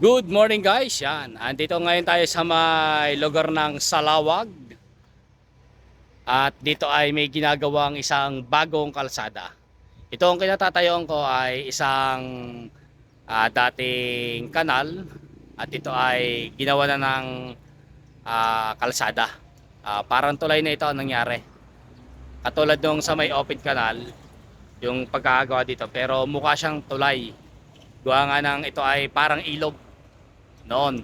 Good morning guys, yan. Andito ngayon tayo sa may lugar ng Salawag. At dito ay may ginagawang isang bagong kalsada. Ito ang kinatatayoan ko ay isang ah, dating kanal. At ito ay ginawa na ng ah, kalsada. Ah, parang tulay na ito ang nangyari. Katulad nung sa may open canal, yung pagkakagawa dito. Pero mukha siyang tulay. Gawa nga ng ito ay parang ilog noon.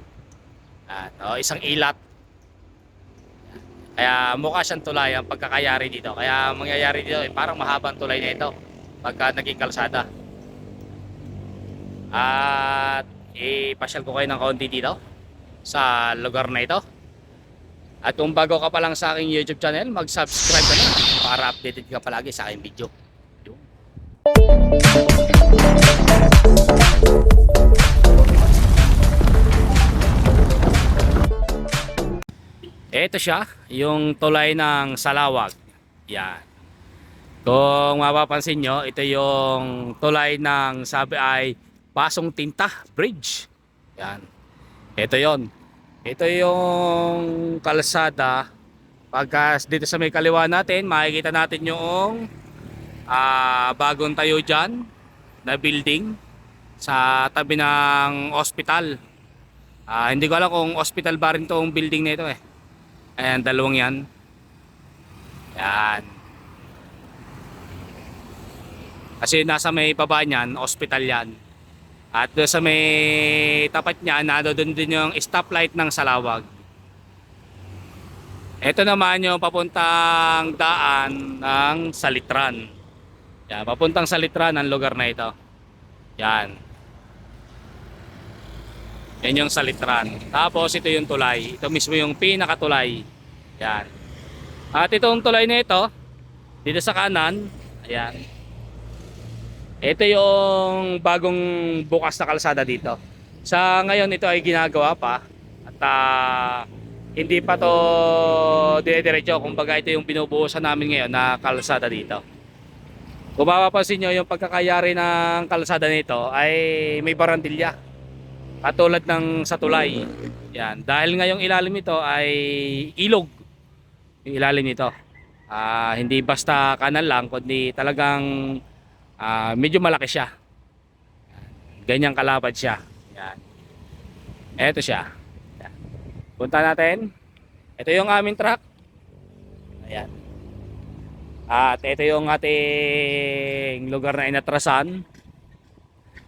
At, oh, isang ilat. Kaya mukha siyang tulay ang pagkakayari dito. Kaya mangyayari dito ay parang mahabang tulay na ito pagka naging kalsada. At ipasyal ko kayo ng kaunti dito sa lugar na ito. At kung bago ka pa lang sa aking YouTube channel, mag-subscribe ka na para updated ka palagi sa aking video. Yun. Ito siya, yung tulay ng Salawag. Yan. Kung mapapansin nyo, ito yung tulay ng sabi ay Pasong Tinta Bridge. Yan. Ito yon. Ito yung kalsada. Pagka dito sa may kaliwa natin, makikita natin yung ah, bagong tayo dyan na building sa tabi ng hospital. Ah, hindi ko alam kung hospital ba rin tong building na ito eh. Ayan, dalawang yan. Yan. Kasi nasa may baba niyan, hospital yan. At doon sa may tapat niya, nado doon din yung stoplight ng Salawag. Ito naman yung papuntang daan ng Salitran. Yan, papuntang Salitran ang lugar na ito. Yan. Yan yung Salitran. Tapos ito yung tulay. Ito mismo yung pinakatulay. Yan. At itong tulay na ito, dito sa kanan, ayan. Ito yung bagong bukas na kalsada dito. Sa ngayon ito ay ginagawa pa at ah, hindi pa to dire-diretso. Kumbaga ito yung binubuhusan namin ngayon na kalsada dito. Kung mapapansin nyo, yung pagkakayari ng kalsada nito ay may barandilya. Katulad ng sa tulay. Yan. Dahil ngayong ilalim nito ay ilog. Yung ilalim nito. Ah, hindi basta kanal lang, kundi talagang ah, medyo malaki siya. Ganyang kalapad siya. Yan. Ito siya. Yan. Punta natin. Ito yung aming truck. Ayan. At ito yung ating lugar na inatrasan.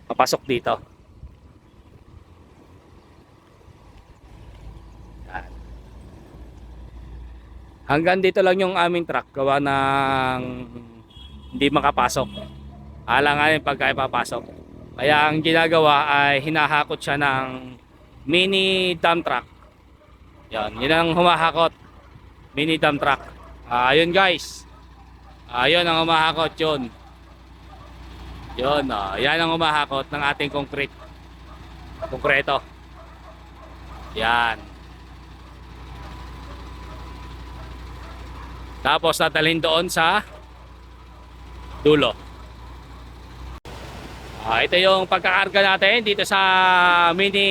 Papasok dito. Hanggang dito lang yung aming truck gawa ng hindi makapasok. Alanganin pagka ipapasok. Kaya ang ginagawa ay hinahakot siya ng mini dump truck. Yan, yun ang humahakot. Mini dump truck. Ayun guys. Ayun ang humahakot yun. Yun, oh, yan ang humahakot ng ating concrete. Konkreto. Yan. Tapos natalhin doon sa dulo. Ah, ito yung pagkakarga natin dito sa mini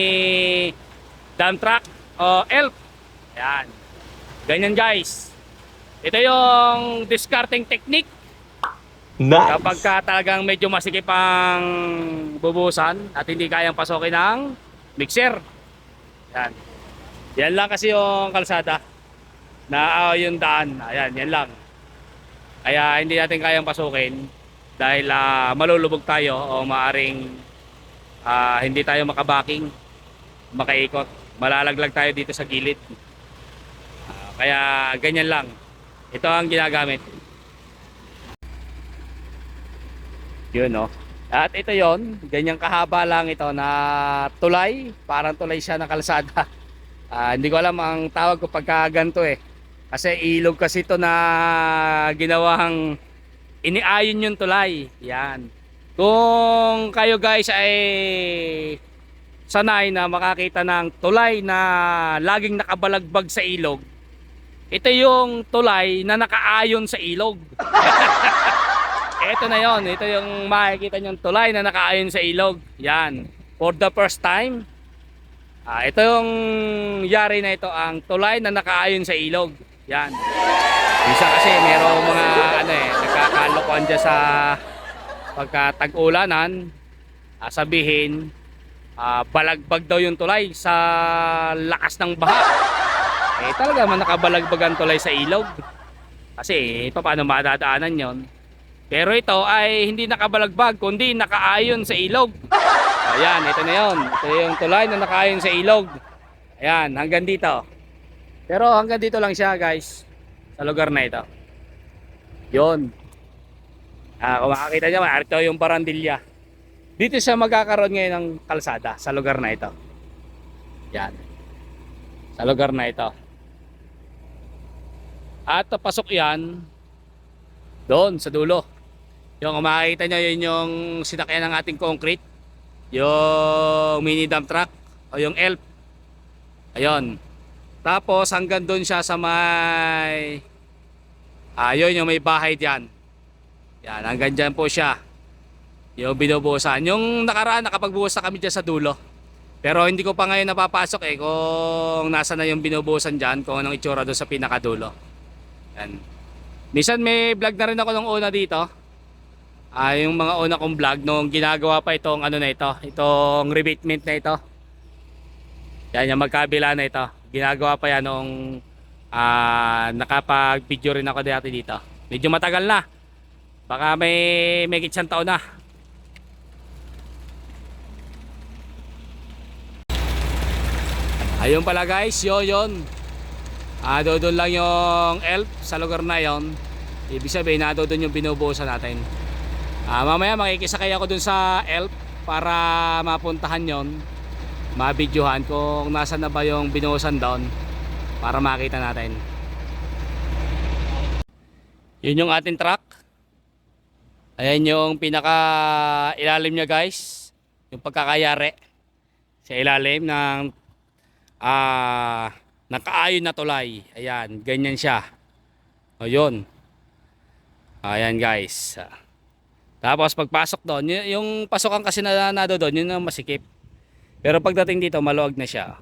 dump truck o ELF. Ayan. Ganyan guys. Ito yung discarding technique Nice. kapag ka talagang medyo masikip ang bubusan at hindi kayang pasokin ng mixer. Yan. Yan lang kasi yung kalsada na ah, yung daan. Ayan, yan lang. Kaya hindi natin kayang pasukin dahil ah, malulubog tayo o maaring ah, hindi tayo makabaking, makaikot. Malalaglag tayo dito sa gilid. Ah, kaya ganyan lang. Ito ang ginagamit. Yun no. At ito yon, ganyang kahaba lang ito na tulay, parang tulay siya na kalsada. Ah, hindi ko alam ang tawag ko pagka ganito eh. Kasi ilog kasi ito na ginawang iniayon yung tulay. Yan. Kung kayo guys ay sanay na makakita ng tulay na laging nakabalagbag sa ilog, ito yung tulay na nakaayon sa ilog. Ito na yon, ito yung makikita yung tulay na nakaayon sa ilog. Yan. For the first time, Ah, ito yung yari na ito ang tulay na nakaayon sa ilog. Yan. Isa kasi merong mga ano eh, nagkakalokohan dyan sa pagka tag-ulanan. Ah, sabihin, ah, balagbag daw yung tulay sa lakas ng baha. Eh talaga man nakabalagbag ang tulay sa ilog. Kasi eh, paano madadaanan yon? Pero ito ay hindi nakabalagbag kundi nakaayon sa ilog. Ayan, ito na yon. Ito yung tulay na nakaayon sa ilog. Ayan, hanggang dito. Pero hanggang dito lang siya guys. Sa lugar na ito. Yon. Ah, kung makakita nyo, ito yung barandilya. Dito siya magkakaroon ngayon ng kalsada sa lugar na ito. Yan. Sa lugar na ito. At pasok yan doon sa dulo. Yung makikita nyo, yun yung sinakyan ng ating concrete. Yung mini dump truck o yung ELP. Ayun. Tapos hanggang doon siya sa may ayun yung may bahay diyan. Yan, hanggang dyan po siya. Yung binubuhusan. Yung nakaraan nakapagbuhos na kami dyan sa dulo. Pero hindi ko pa ngayon napapasok eh kung nasa na yung binubuhusan dyan, kung anong itsura doon sa pinakadulo. Yan. Minsan may vlog na rin ako nung una dito. Ah, yung mga una kong vlog nung ginagawa pa itong ano na ito, itong rebatement na ito. Yan yung magkabila na ito. Ginagawa pa yan nung ah, nakapag-video rin ako dati dito. Medyo matagal na. Baka may may isang taon na. Ayun pala guys, yun yun. Ah, doon lang yung elf sa lugar na yon. Ibig sabihin na doon yung binubuhusan natin. Ah, mamaya makikisakay ako dun sa elf para mapuntahan yon. Mabidyohan kung nasa na ba yung binuhusan doon para makita natin. Yun yung ating truck. Ayan yung pinaka ilalim niya guys. Yung pagkakayari sa ilalim ng ah nakaayon na tulay. Ayan, ganyan siya. O yun. Ayan guys. Tapos pagpasok doon, yung pasokan kasi na nado doon, yun ang masikip. Pero pagdating dito, maluwag na siya.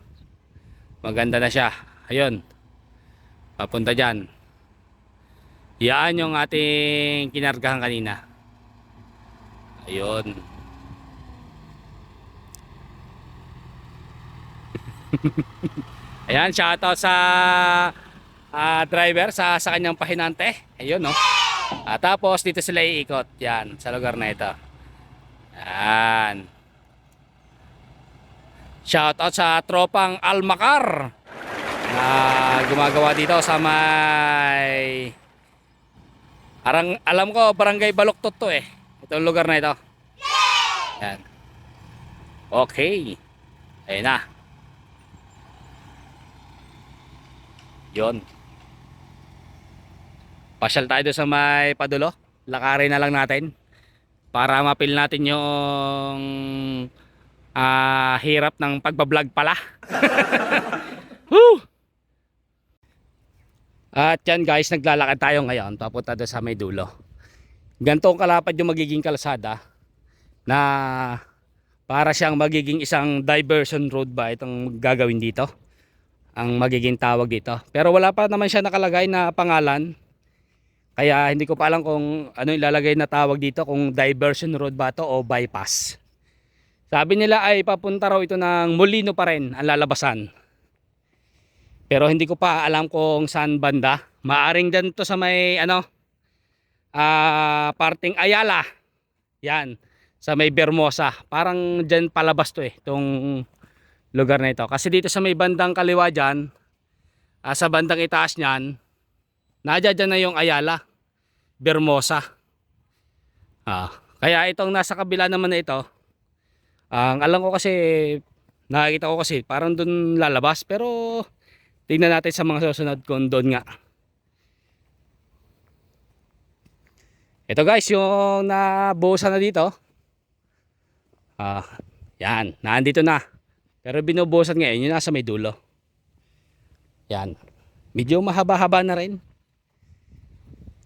Maganda na siya. Ayun. Papunta dyan. Yan yung ating kinargahan kanina. Ayun. Ayan, shoutout sa ah, driver sa sa kanyang pahinante. Ayun, no. At tapos dito sila iikot. Yan, sa lugar na ito. Yan. Shoutout sa tropang Almacar na gumagawa dito sa may Arang, alam ko, barangay Baloktot to eh. Itong lugar na ito. Yan. Okay. Ayun na. Yon. Pasyal tayo sa may padulo. Lakarin na lang natin. Para mapil natin yung ah, hirap ng pagbablog pala. Woo! At yan guys, naglalakad tayo ngayon papunta doon sa may dulo. Gantong kalapad yung magiging kalsada na para siyang magiging isang diversion road ba itong gagawin dito ang magiging tawag dito. Pero wala pa naman siya nakalagay na pangalan. Kaya hindi ko pa alam kung ano ilalagay na tawag dito, kung diversion road ba to o bypass. Sabi nila ay papunta raw ito ng Molino pa rin ang lalabasan. Pero hindi ko pa alam kung saan banda. Maaring dyan to sa may ano, ah parting Ayala. Yan, sa may Bermosa. Parang dyan palabas to eh, itong lugar na ito. Kasi dito sa may bandang kaliwa dyan, ah, sa bandang itaas niyan, nadya dyan na yung Ayala, Bermosa. Ah, kaya itong nasa kabila naman na ito, ang alam ko kasi, nakikita ko kasi parang doon lalabas. Pero tingnan natin sa mga susunod kung doon nga. Ito guys, yung nabuhusan na dito. Ah, yan, nandito na. Pero binubuhusan ngayon, yun nasa may dulo. Yan. Medyo mahaba-haba na rin.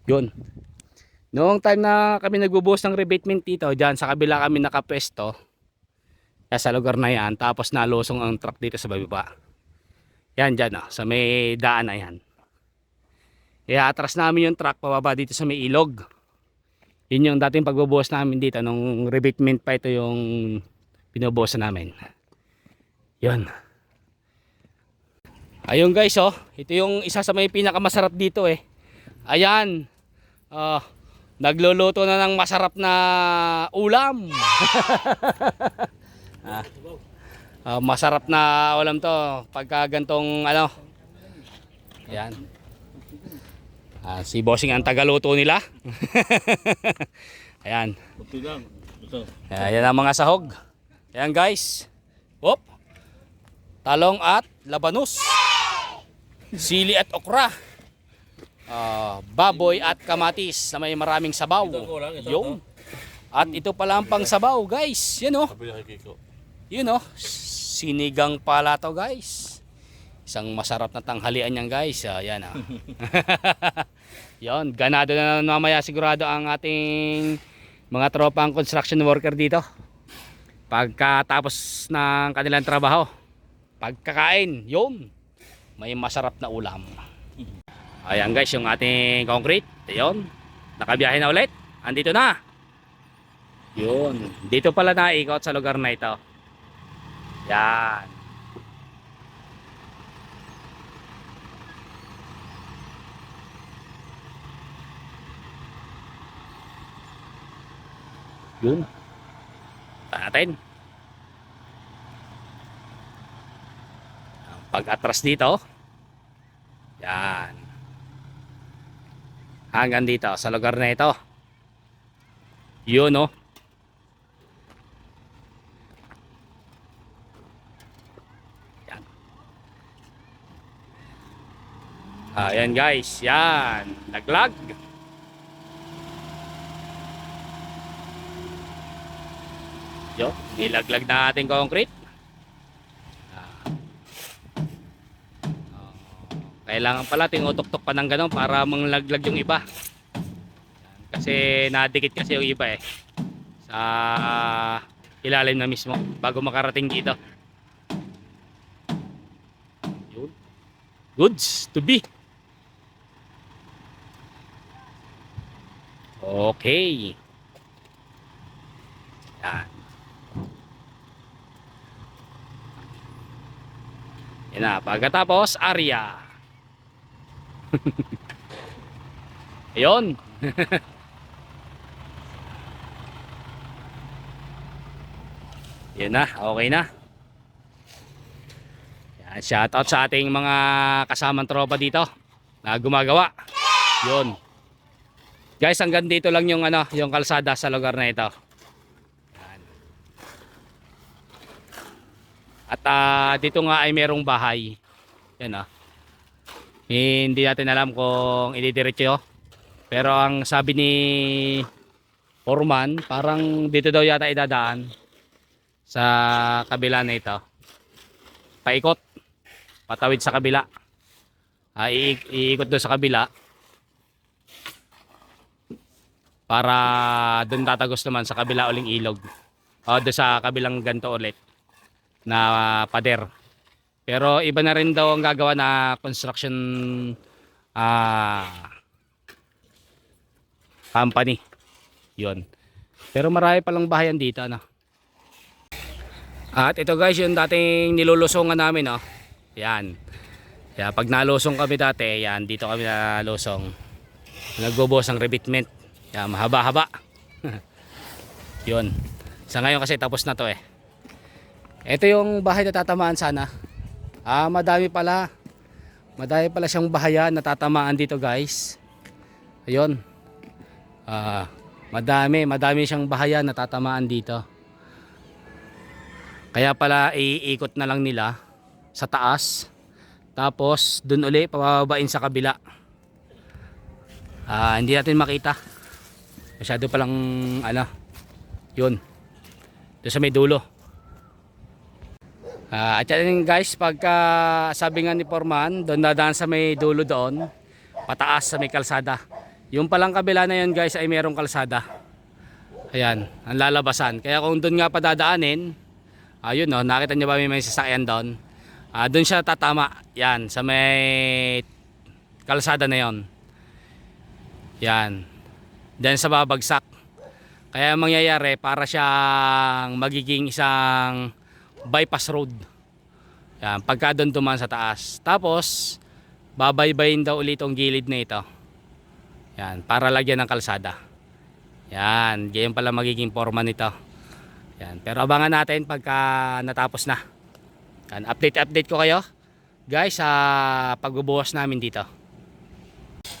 Yun. Noong time na kami nagbubuhos ng rebatement dito, dyan sa kabila kami nakapwesto. Sa lugar na yan, tapos nalusong ang truck dito sa baba. Yan dyan oh, sa may daan na yan. Kaya atras namin yung truck pababa dito sa may ilog. Yun yung dating pagbubuhos namin dito nung rebatement pa ito yung binubuhos namin. Yun. Ayun guys oh, ito yung isa sa may pinakamasarap dito eh. Ayan. Ah, nagluluto na ng masarap na ulam. ah, ah, masarap na ulam to pagka gantong ano. Ayan. Ah, si Bossing ang tagaluto nila. Ayan. Ayan ang mga sahog. Ayan guys. Whoop. Talong at labanus. Sili at okra. Ah, baboy at kamatis na may maraming sabaw. Yung. At ito pala ang pang sabaw guys. Yan oh. Yun oh. Sinigang pala to guys. Isang masarap na tanghalian yan guys. Ayan ah. Yon, ganado na mamaya sigurado ang ating mga tropang construction worker dito. Pagkatapos ng kanilang trabaho, pagkakain, yun, may masarap na ulam. Ayan guys, yung ating concrete, yun, nakabiyahe na ulit, andito na. Yun, dito pala naikot sa lugar na ito. Yan. Yun. Natin. Ang pag-atras dito. Yan. Hanggang dito sa lugar na ito. Yun oh. Ayan guys, yan. Laglag. Yo, nilaglag na ating concrete. Ah. Kailangan pala tinutok-tok pa ng ganun para manglaglag yung iba. Kasi nadikit kasi yung iba eh. Sa ilalim na mismo bago makarating dito. Goods to be. Okay. Yan. Yan na, pagkatapos, area. Ayun. Yan na, okay na. Yan, shout out sa ating mga kasamang tropa dito na gumagawa. Yun. Guys, hanggang dito lang yung ano, yung kalsada sa lugar na ito. Yan. At ah, dito nga ay merong bahay. Yan ah. Hindi natin alam kung ididiretso. Pero ang sabi ni Foreman, parang dito daw yata idadaan sa kabila na ito. Paikot. Patawid sa kabila. Ah, iik- iikot doon sa kabila. Para doon tatagos naman sa kabila uling ilog. O doon sa kabilang ganto ulit na pader. Pero iba na rin daw ang gagawa na construction ah company. 'Yon. Pero marami palang bahayan dito ano. At ito guys yung dating nilulusongan namin oh. Yan. Kaya pag nalusong kami dati, yan dito kami nalusong. Nagbubuhos ang rebatement. Yan mahaba-haba. 'Yon. Sa ngayon kasi tapos na to eh. Ito yung bahay na tatamaan sana. Ah, madami pala. Madami pala siyang bahayan na tatamaan dito, guys. Ayun. Ah, madami, madami siyang bahayan na tatamaan dito. Kaya pala iikot na lang nila sa taas. Tapos dun uli pababain sa kabila. Ah, hindi natin makita. Masyado palang ano. 'Yun. Doon sa may dulo. Ah, at yan guys, pagka sabi nga ni Forman, doon dadaan sa may dulo doon, pataas sa may kalsada. Yung palang kabila na yun guys ay merong kalsada. Ayan, ang lalabasan. Kaya kung doon nga padadaanin, Ayun no, nakita niyo ba may may sasakyan doon? Ah, doon siya tatama. Yan, sa may kalsada na 'yon. Yan. Diyan sa babagsak. Kaya ang mangyayari para siyang magiging isang bypass road. Yan, pagka doon duman sa taas. Tapos babaybayin daw ulit ang gilid na ito. Yan, para lagyan ng kalsada. Yan, ganyan pala magiging forma nito. Yan, pero abangan natin pagka natapos na. Yan, update update ko kayo guys sa pagbubuhos namin dito.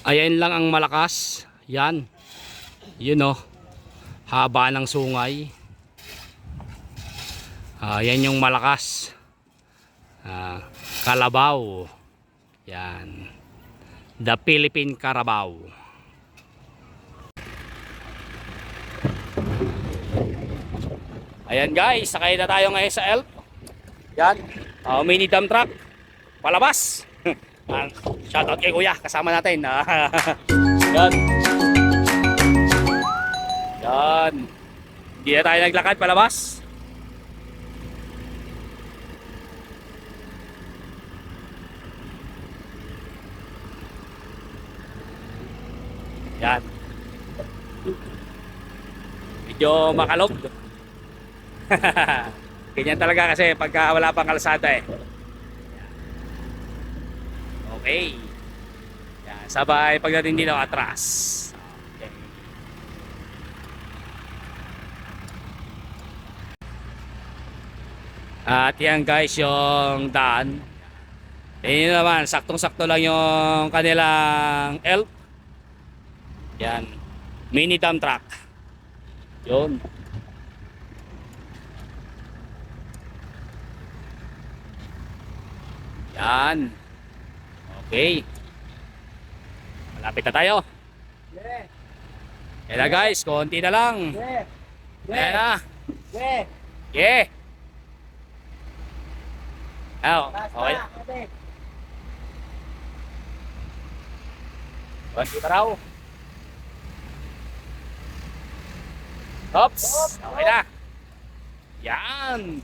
Ayan lang ang malakas. Yan. Yun oh. Haba ng sungay. Ah, yan yung malakas. Ah, Kalabaw. Yan. The Philippine Carabao. Ayan guys, sakay na tayo ngayon sa ELF. Yan. Oh, mini dump truck. Palabas. Yan. Shoutout kay Kuya, kasama natin. Yan. Yan. Hindi na tayo naglakad palabas. Yan. Medyo makalog. Ganyan talaga kasi pagka wala pang kalsada eh. Okay. Yan, sabay pagdating dito atras. Okay. At yan guys yung daan. Yan naman, saktong-sakto lang yung kanilang elf. Yan. Mini dump truck. Yun. Yan. Okay. Malapit na tayo. Yeah. Yan na guys, konti na lang. Yeah. Yan na. Yeah. Yeah. Last okay. Konti pa raw. Oops. Okay na. Yan.